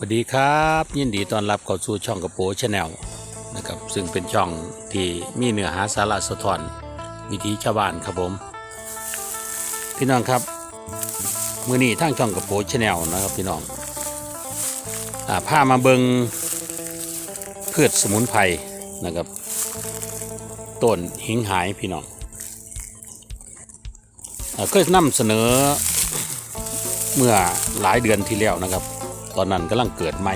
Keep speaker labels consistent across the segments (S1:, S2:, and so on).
S1: สวัสดีครับ ยินดีต้อนรับเข้าสู่ช่องกระโปชาแนลนะครับซึ่งเป็นช่องที่มีเนื้อหาสาระสะท้อนวิถีชาวบ้านครับผม พี่น้องครับมือนี้ทางช่องกระโปชาแนลนะครับพี่น้องอ่าพามาเบิงพืชสมุนไพรนะครับต้นหิงหายพี่น้องอเคยนำเสนอเมื่อหลายเดือนที่แล้วนะครับ ตอนนั้นกำลังเกิดใหม่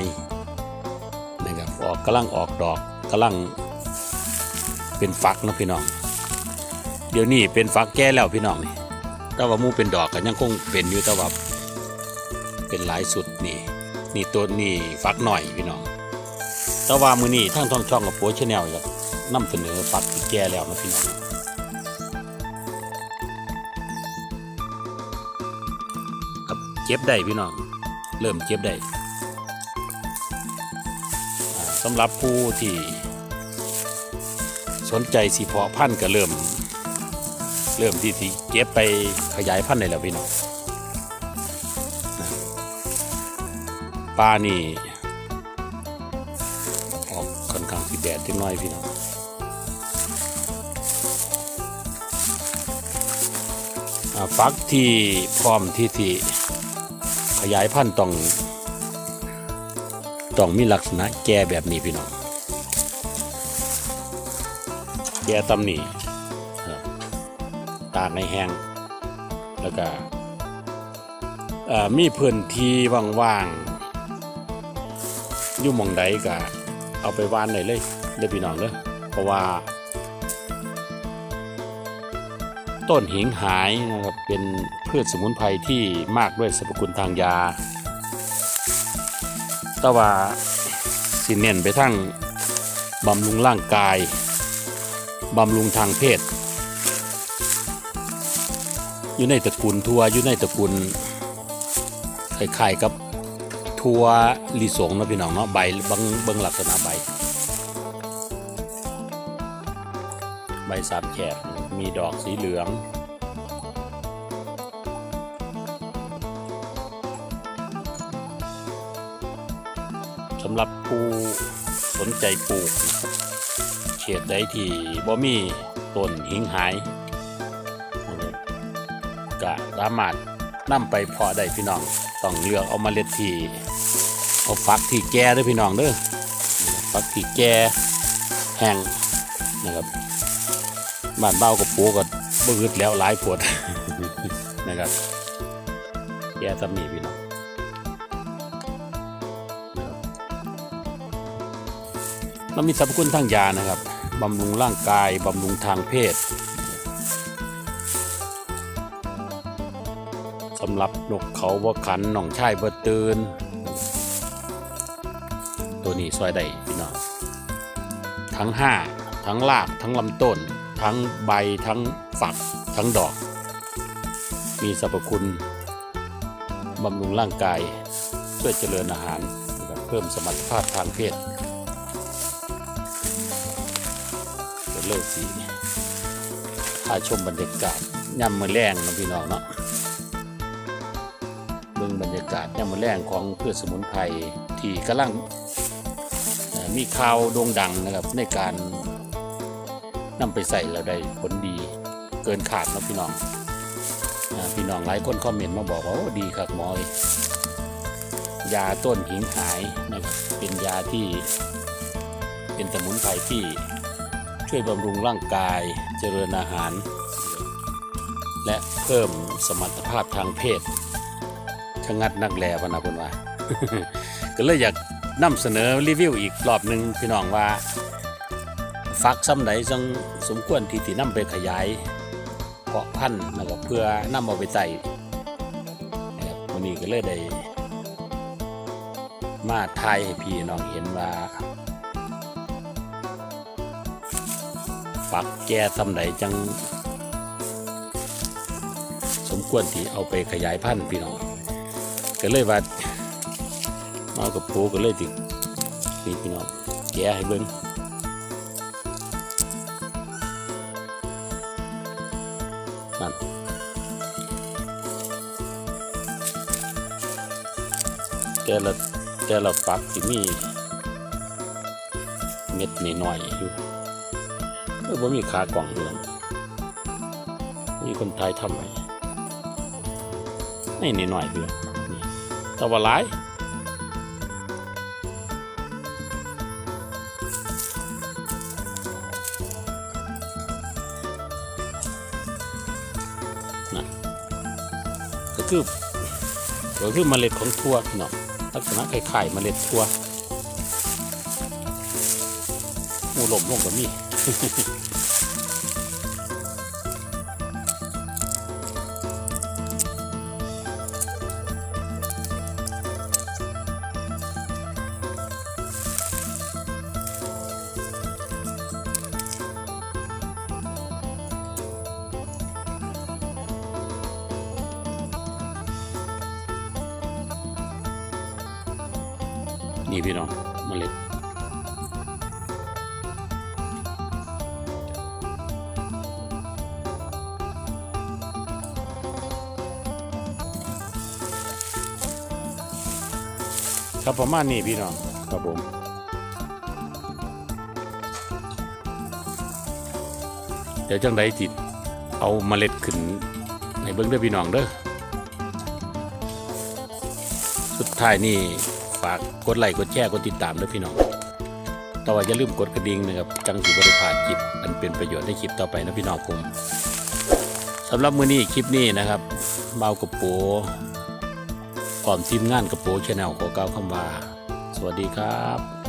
S1: นะครับออกกำลังออกดอกกำลังเป็นฟักนะพี่น้อง เดี๋ยวนี้เป็นฟักแก่แล้วพี่น้องนี่แต่ว่ามูเป็นดอกก็ยังคงเป็นอยู่แต่ว่าเป็นหลายสุดนี่นี่ตัวนี่ฟักหน่อยพี่น้องแต่ว่ามือนี้ทั้งท่องช่องกับโปรชแนลครับนำเสนอฟักที่แก่แล้วนะพี่น้องเก็บได้พี่น้อง เริ่มเก็บได้สำหรับผู้ที่สนใจสีเพาะพันธุ์ก็เริ่ม เริ่มที่ที่เก็บไปขยายพันธุ์ได้แล้วพี่น้องปลานี่ออกค่อนข้างสีแดดจังน้อยพี่น้องฟักที่พร้อมที่ที่ ขยายพันธุ์ต้องต้องมีลักษณะแก่แบบนี้พี่น้อง แก่ตำหนิตากในแห้งแล้วก็มีพื้นที่ว่างๆอยู่มองใดก็เอาไปวานได้เลยเด้พี่น้องเด้อเพราะว่า ต้นหิงหายนะครับเป็นพืชสมุนไพรที่มากด้วยสรรพคุณทางยา แต่ว่าสิเน้นไปทั้งบำรุงร่างกาย บำรุงทางเพศ อยู่ในตระกูลทัวอยู่ในตระกูลคล้ายๆกับทัวลิสงนะพี่น้องเนาะใบบางบิงลักษณะใบ บสามแฉกมีดอกสีเหลือง สำหรับผู้สนใจปลูกเขตใดที่บ่มีต้นหิงหายนะครับก็สามารถนำไปเพาะได้พี่น้อง ต้องเลือกเอามาเล็ดที่เอาฟักที่แก่ด้วยพี่น้องเด้อฟักที่แก่แห้งนะครับ บ้านเบ้ากับปูก็บ่อึดแล้วหลายปวดนะครับแกตำหนิพี่น้องนะครับมันมีสรรพคุณทางยานะครับบำรุงร่างกายบำรุงทางเพศสำหรับนกเขาบ่ขันหนองชายบ่ตื่นตัวนี้ซอยได้พี่น้องทั้งห้าทั้งรากทั้งลำต้น ทั้งใบทั้งฝักทั้งดอก มีสรรพคุณบำรุงร่างกายช่วยเจริญอาหารเพิ่มสมรรถภาพทางเพศเป็นเลิกสีพาชมบรรยากาศย่ำมือแรงนะพี่น้องเนาะเบิ่งบรรยากาศย่ำมือแรงของพืชสมุนไพรที่กำลังมีข่าวโด่งดังนะครับในการ นำไปใส่แล้วได้ผลดีเกินขาดนะพี่น้องพี่น้องหลายคนคอมเมนต์มาบอกว่าดีครับหมอยยาต้นหิงหายนะครับเป็นยาที่เป็นสมุนไพรที่ช่วยบำรุงร่างกายเจริญอาหาร และเพิ่มสมรรถภาพทางเพศชะงัดนักแลพะนะเพิ่นว่าก็เลยอยากนำเสนอรีวิวอีกรอบหนึ่งพี่น้องว่า ฟักซ้ำไหนจังสมควรที่ที่นำไปขยายเพาะพันธุ์นะครับเพื่อนำเอาไปใส่วันนี้ก็เลยได้มาทายให้พี่น้องเห็นว่าฟักแก่ซ้ำไหนจัง สมควรที่เอาไปขยายพันธุ์พี่น้องก็เลยว่ามากับปูก็เลยตินี่พี่น้องแกะให้เบิ้ง นั่นแกะละแต่ละปักที่มีเม็ดนน้อยอยู่เออบ่มีขากล่องอยู่นมีคนไทยทำไว้นี่นิดหน่อยเพื่อนแต่ว่าหลาย คือก็คือเมล็ดของถั่วเนาะลักษณะไข่ไข่เมล็ดถั่วหมูหลมลงก็มี นี่พี่น้องเมล็ดครับประมาณนี้พี่น้องครับผมเดี๋ยวจังไดติดเอาเมล็ดขึ้นในเบิ้องเด้อพี่น้องเด้อสุดท้ายนี่ ฝากกดไลค์กดแชร์กดติดตามด้วยพี่น้องแต่ว่าอย่าลืมกดกระดิ่งนะครับจังสีบริพาดคลิปอันเป็นประโยชน์ในคลิปต่อไปนะพี่น้องผมสำหรับมื้อนี้คลิปนี้นะครับเบากระโปพร้อมทีมงานกระโปชแนลขอกล่าวคำว่า สวัสดีครับ